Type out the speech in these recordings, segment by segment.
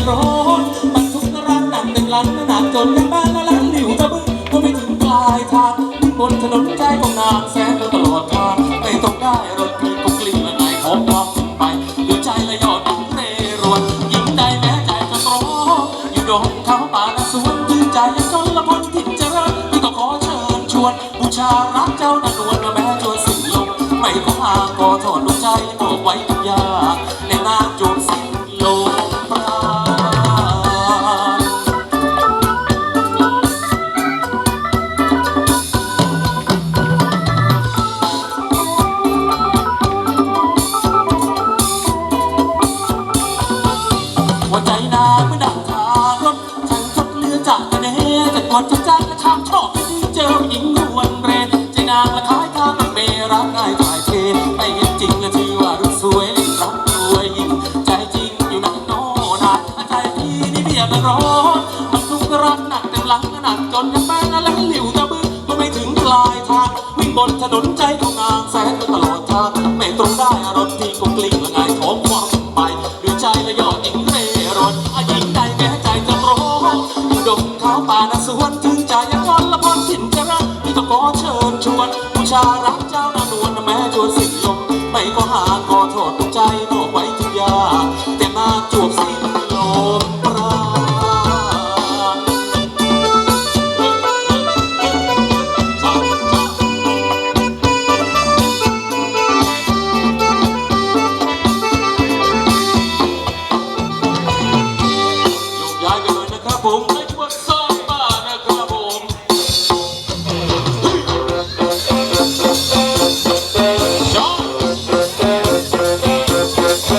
ที่เมียกันร้อนมันทุกข์รักหนักเต็มหลังหนักจนยังบ้านละลันหลิวตะบึ้งก็ไม่ถึงปลายทางบนถนนใจของนางแสนตลอดทางไม่ต้องได้รถมีกุกลิ้งละนายของความไปด้วใจละยอดเรรวนยิ่งใดแม้ใจจะร้อนอยู่ดงเขาป่าละสวนถึงใจยังจนละพ้นถิ่นเจริญที่ต้องขอเชิญชวนบูชารักเจ้านานวลแม้จวนสิ้นลมไม่ขอหาก็ทอดดวงใจมอบไว้ทุกอย่า บนถนนใจของนางแสนตลอดทางไม่ตรงได้รถที่ก็กลิ้งละไงท้องความไปด้วยใจละยอดเองเร่ร่อนอายิงใดแม้ใจจะร้องดงเขาป่านาสวนถึงใจยังงอนละพรถิ่นจะรักที่ต้องขอเชิญชวนผู้ชา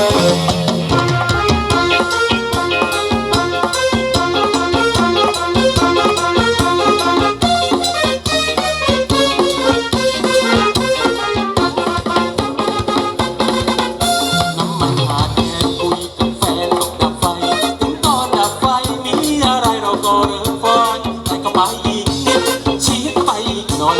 ต้องดับไฟถึงตอนดับไฟมีอะไรเราก็เริ่มฟอนแต่ก็ไปอีกนิดชี้ไปอีกหน่อย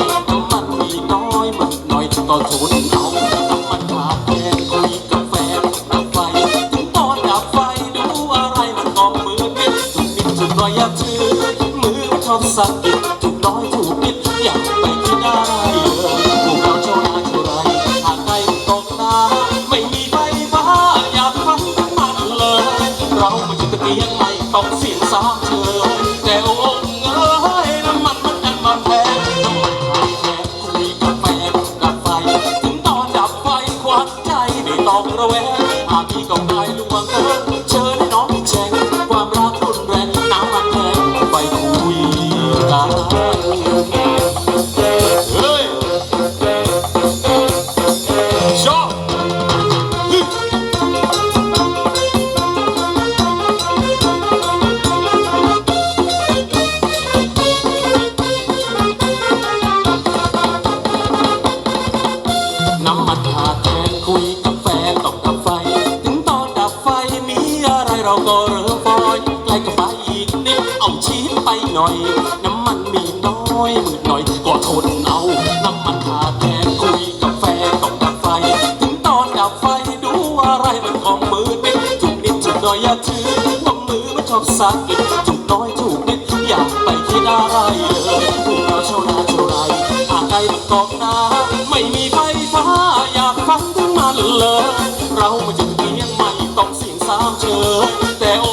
อย่าถือว่ามือมันชอบสากิดจุกน้อยถูกนิดอยากไปคิดอะไรเลยพวกเราชาวนาชาวไร่หากใครมันกอกน้ำไม่มีไฟฟ้าอยากฟังถึงมันเลย เรามาจุดเทียงไม่ต้องเสียงสามเชยแต่โอ้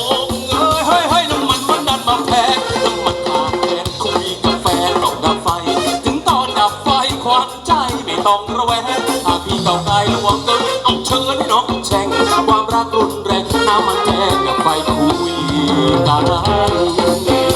เอ้ยเฮ้ยเฮ้ยน้ำมันมันดันมาแพงน้ำมันขาดแคลนคุยกับแฟนต้องดับไฟ ถึงตอนดับไฟควันใจไม่ต้องระแวงหากพี่เก่ากายระวังเกินเอาเชิญให้น้องแช่งควา นแรงน้ำมันแกงกับไฟคุยกันเ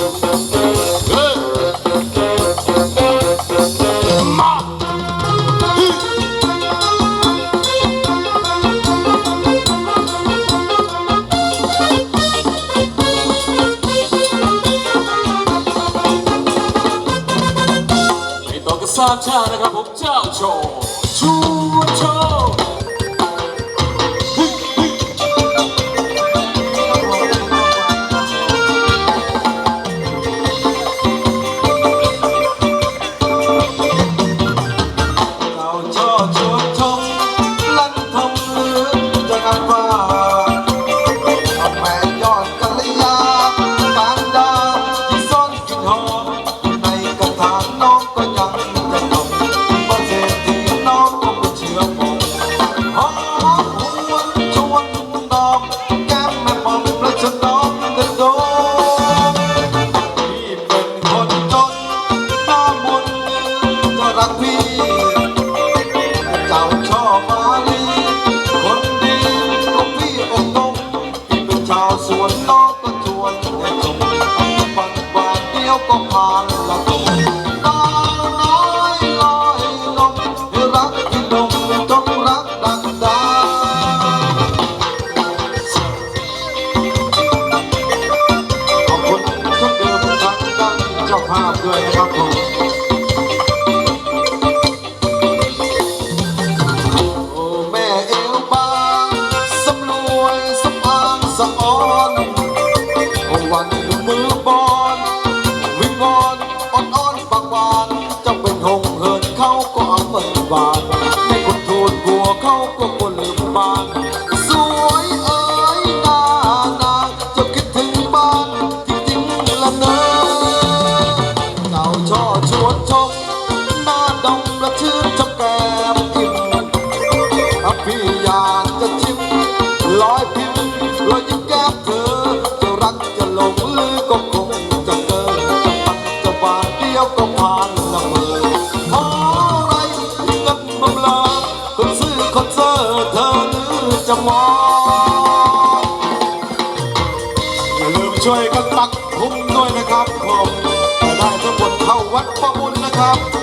la la วดชมหน้าดำและชื่นชมแก้มอิ่มถ้าพี่อยากจะชิมลอยพิมพ์ลอยยิ้แก้เธอ จะรักจะหลงลือก็คงจะเจอจะปักจะวางเดียวก็ผ่านละเมอขออะไรกันบาลาคนซื้อคนเสิร์ตเธอหรือจะมอง Oh.